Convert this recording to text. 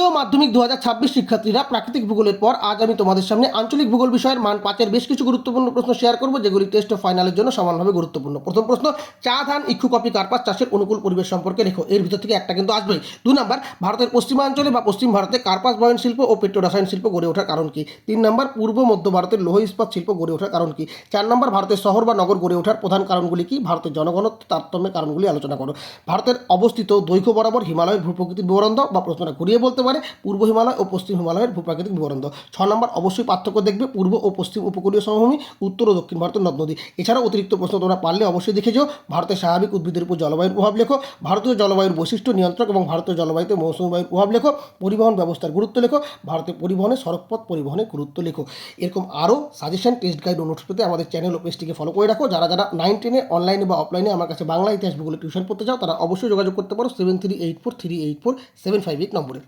প্রিয় মাধ্যমিক দু হাজার ছাব্বিশ শিক্ষার্থীরা প্রাকৃতিক ভূগোলের পর আজ আমি তোমাদের সামনে আঞ্চলিক ভূগোল বিষয়ের মান পাঁচের বেশ কিছু গুরুত্বপূর্ণ প্রশ্ন শেয়ার করব, যেগুলি টেস্ট ও ফাইনালের জন্য সমানভাবে গুরুত্বপূর্ণ। প্রথম প্রশ্ন, চা, ধান, ইক্ষু, কপি, কার্পাস চাষের অনুকূল পরিবেশ সম্পর্কে লেখো। এর ভিতর থেকে একটা কিন্তু আসবেই। দু নম্বর, ভারতের পশ্চিমাঞ্চলে বা পশ্চিম ভারতে কার্পাস বয়ন শিল্প ও পেট্রোরাসায়ন শিল্প গড়ে ওঠার কারণ কি? তিন নম্বর, পূর্ব, মধ্য ভারতের লৌহ ইস্পাত শিল্প গড়ে ওঠার কারণ কি? চার নম্বর, ভারতের শহর বা নগর গড়ে ওঠার প্রধান কারণগুলি কি? ভারতের জনগণত্ব তারতম্যের কারণগুলি আলোচনা করো। ভারতের অবস্থিত দৈর্ঘ্য বরাবর হিমালয়ের ভূপ্রকৃতির বিবরণ দাও বা প্রশ্নটা ঘুরিয়ে বলতে পারে পূর্ব হিমালয় ও পশ্চিম হিমালয়ের ভূপ্রাকৃতিক বিবরণ ছ নম্বর, অবশ্যই পার্থক্য দেখবে পূর্ব ও পশ্চিম উপকূলীয় সমভূমি, উত্তর ও দক্ষিণ ভারতের নদ নদী। এছাড়াও অতিরিক্ত প্রশ্ন তোমরা পারলে অবশ্যই দেখে যাও। ভারতের স্বাভাবিক উদ্ভিদের উপর জলবায়ুর প্রভাব লেখো। ভারতীয় জলবায়ুর বৈশিষ্ট্য নিয়ন্ত্রক এবং ভারতীয় জলবায়ুতে মৌসুমী বায়ুর প্রভাব লেখো। পরিবহন ব্যবস্থার গুরুত্ব লেখো। ভারতের পরিবহনে সড়কপথ পরিবহনের গুরুত্ব লেখো। এরকম আরও সাজেশন টেস্ট গাইড নোটস পেতে আমাদের চ্যানেল ও পেজটিকে ফলো করে রাখো। যারা যারা নাইন টেনে অনলাইনে বা অফলাইনে আমার কাছে বাংলা ইতিহাস ভূগোলে টিউশন পড়তে চাও, তারা অবশ্যই যোগাযোগ করতে পারো seven three eight four three eight four seven five eight নম্বরে।